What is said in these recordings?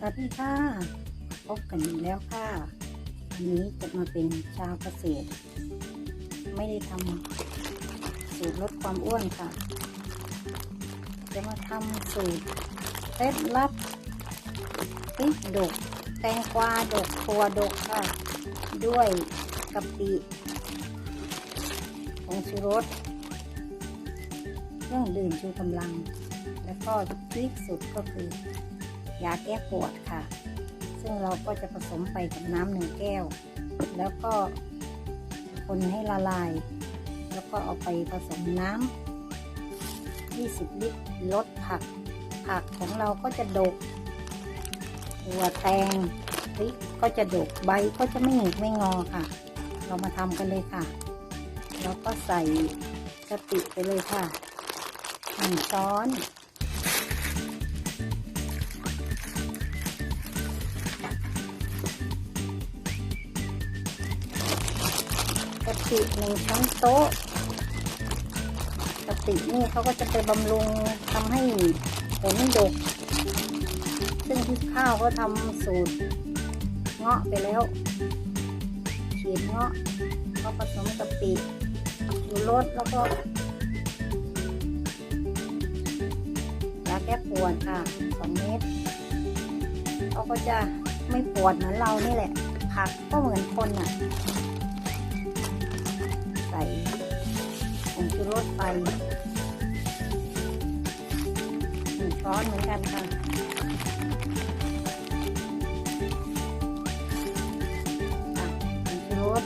สวัสดีค่ะ พบกันอีกแล้วค่ะ วันนี้จะมาเป็นชาวเกษตร ไม่ได้ทำสูตรลดความอ้วนค่ะ จะมาทำสูตรเคล็ดลับพริกดก แตงกวาดกตัวดกค่ะ ด้วยกะปิผงชูรสเครื่องดื่มชูกำลัง แล้วก็พริกสุดก็คือ ยาแก้ปวดค่ะ ซึ่งเราก็จะผสมไปกับน้ำหนึ่งแก้ว แล้วก็คนให้ละลาย แล้วก็เอาไปผสมน้ำ 20 ลิตรลดผัก ผักของเราก็จะดกหัวแตงพริกก็จะดกใบก็จะไม่หงิกไม่งอค่ะ เรามาทำกันเลยค่ะ แล้วก็ใส่กะปิไปเลยค่ะหนึ่งช้อน กะปิหนึ่งช้อนโต๊ะกะปินี่เขาก็จะไปบำรุงทำให้ผลดก ซึ่งที่ข้าวก็ทำสูตรเงาะไปแล้ว ฉีดเงาะก็ผสมกะปิชูรสแล้วก็ยาแก้ปวดค่ะสองเม็ดเขาก็จะไม่ปวดเหมือนเรานี่แหละ ผักก็เหมือนคนอะ ส่ผงชูรสไปหนึ่งช้อนเหมือนกันค่ะอะผงชูรส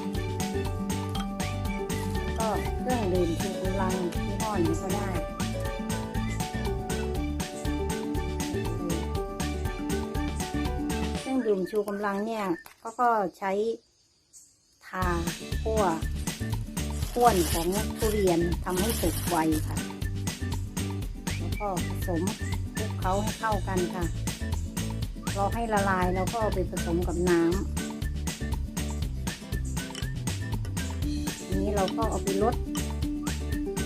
ก็เครื่องดื่มชูกำลังที่ห้อนี้ก็ได้เครื่องดื่มชูกำลังเนี่ยเขาก็ใช้ทาขั้ว ข้วนของทุเรียนทำให้สุกไวค่ะ แล้วก็ผสมคลุกเคล้าให้เข้ากันค่ะเราให้ละลายแล้วก็เอาไปผสมกับน้ำทีนี้เราก็เอาไปลด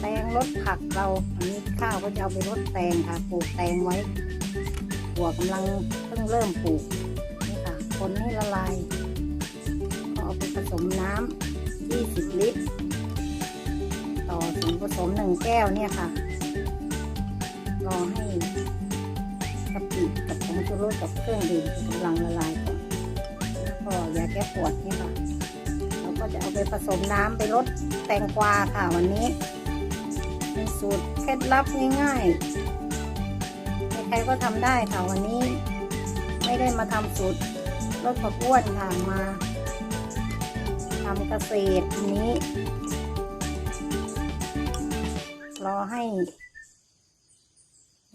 แตงลดผักเราอันนี้ข้าวก็จะเอาไปลดแตงค่ะปลูกแตงไว้หัวกำลังเพิ่งเริ่มปลูกนี่ค่ะคนให้ละลาย ก็เอาไปผสมน้ำ20 ลิตร ส่วนผสมหนึ่งแก้วเนี่ยค่ะ รอให้กะปิกับผงชูรสกับเครื่องดื่มกำลังละลายก่อนแล้วก็ยาแก้ปวดเนี่ยค่ะเราก็จะเอาไปผสมน้ำไปลดแตงกวาค่ะวันนี้เป็นสูตรเคล็ดลับง่ายๆใครๆก็ทำได้ค่ะวันนี้ ไม่ได้มาทำสูตรลดความอ้วนค่ะมาทำเกษตรนี้ รอให้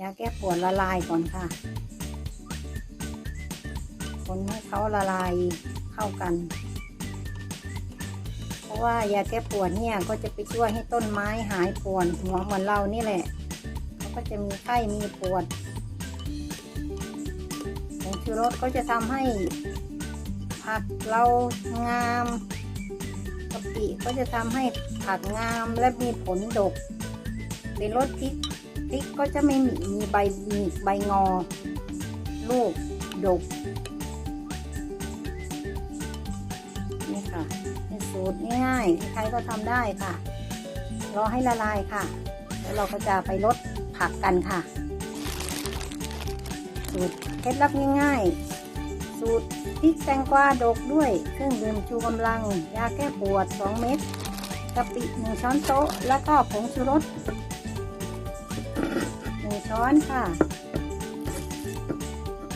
ยาแก้ปวดละลายก่อนค่ะ คนให้เขาละลายเข้ากัน เพราะว่ายาแก้ปวดเนี่ยก็จะไปช่วยให้ต้นไม้หายปวดหัวเหมือนเรานี่แหละเขาก็จะมีไข้มีปวดผงชูรสก็จะทำให้ผักเรางามกะปิก็จะทำให้ผักงามและมีผลดก เป็นรสพริกพริกก็จะไม่มีมีใบมีใบงอ ลูกดก นี่ค่ะเป็นสูตรง่ายๆใครก็ทำได้ค่ะ รอให้ละลายค่ะ แล้วเราก็จะไปลดผักกันค่ะ สูตรเคล็ดลับง่ายๆ สูตรพริกแตงกวาดกด้วย เครื่องดื่มชูกำลัง ยาแก้ปวด 2 เม็ดกะปิหนึ่งช้อนโต๊ะ แล้วก็ผงชูรส ช้อนค่ะ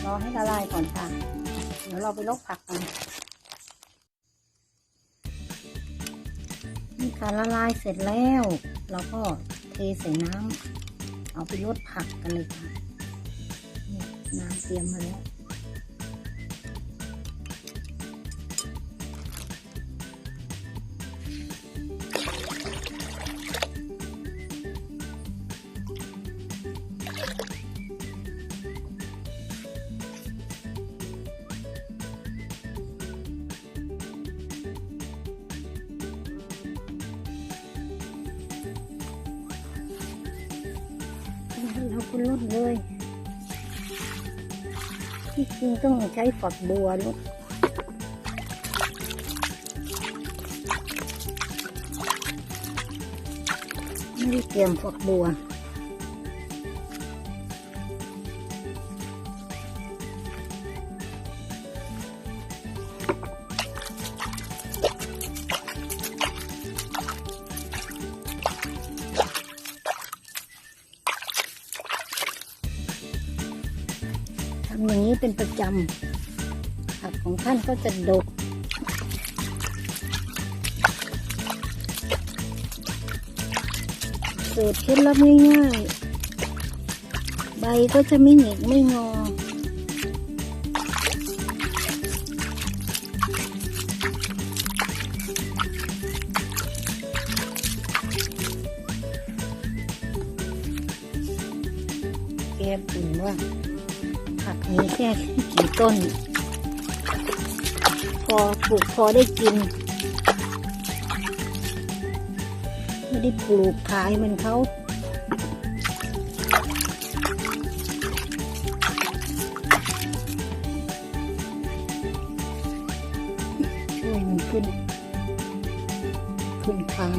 รอให้ละลายก่อนค่ะ เดี๋ยวเราไปลบผักกันนี่ค่ะละลายเสร็จแล้ว เราก็เทใส่น้ำเอาไปลดผักกันเลยค่ะ น้ำเตรียมมาแล้ว คุณลดเลย ที่จริงต้องใช้ฝักบัวลูกไม่ได้เตรียมฝักบัว อย่างนี้เป็นประจำผักของท่านก็จะดกสูตรเคล็ดลับง่ายๆใบก็จะไม่หงิกไม่งอ มีแค่กี่ต้น พอปลูกพอได้กิน ไม่ได้ปลูกขายมือนเขาช่วยมันขึ้น ขึ้นค้าง